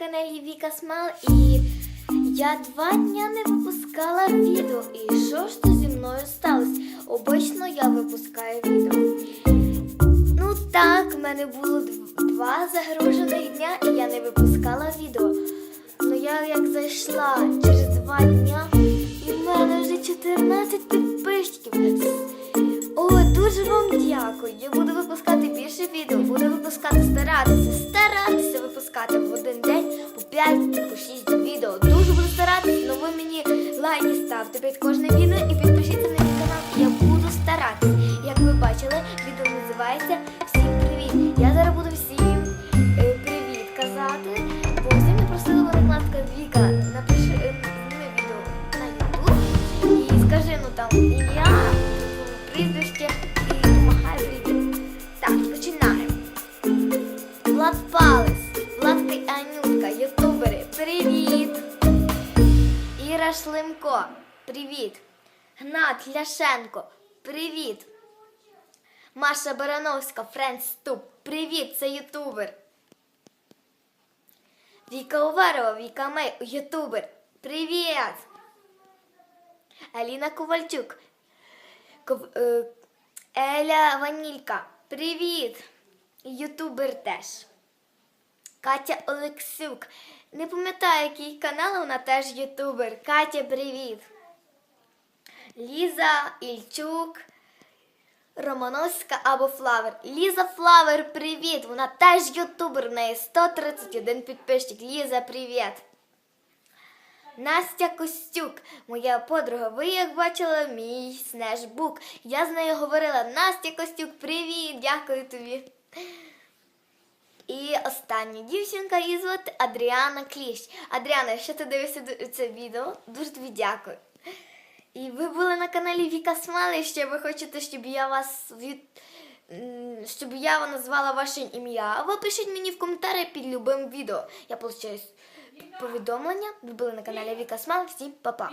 на каналі Віка Смал і я два дня не випускала відео. І що ж це зі мною сталося? Обично я випускаю відео. Ну так, в мене було дв- два загружених дня, і я не випускала відео. Ну я як зайшла через два дня, і в мене вже 14 підписчиків. О, дуже вам дякую. Я буду випускати більше відео, буду випускати, старатися, старатися випускати в один день 5, по 6 відео. Дуже буду старатися, але ви мені лайки ставте під кожне відео і підпишіться привіт! Іра Шлемко, привіт! Гнат Ляшенко, привіт! Маша Барановська, Френдс Ступ, привіт, це ютубер. Віка Уварова, Віка Мей, ютубер, привіт! Аліна Ковальчук, Ков- е, Еля Ванілька, привіт! Ютубер теж. Катя Олексюк. Не пам'ятаю, який канал, вона теж ютубер. Катя, привіт. Ліза Ільчук. Романовська або Флавер. Ліза Флавер, привіт! Вона теж ютубер, в неї 131 підписчик. Ліза, привіт! Настя Костюк, моя подруга. Ви як бачили мій снежбук. Я з нею говорила: Настя Костюк, привіт! Дякую тобі. І остання дівчинка її звати Адріана Кліщ. Адріана, якщо ти дивишся це відео, дуже тобі дякую. І ви були на каналі Віка Смали. і Ще ви хочете, щоб я вас від. Щоб я назвала ваше ім'я. Ви пишіть мені в коментарі під любим відео. Я получаю повідомлення. Ви були на каналі Віка Смали. Всім па-па.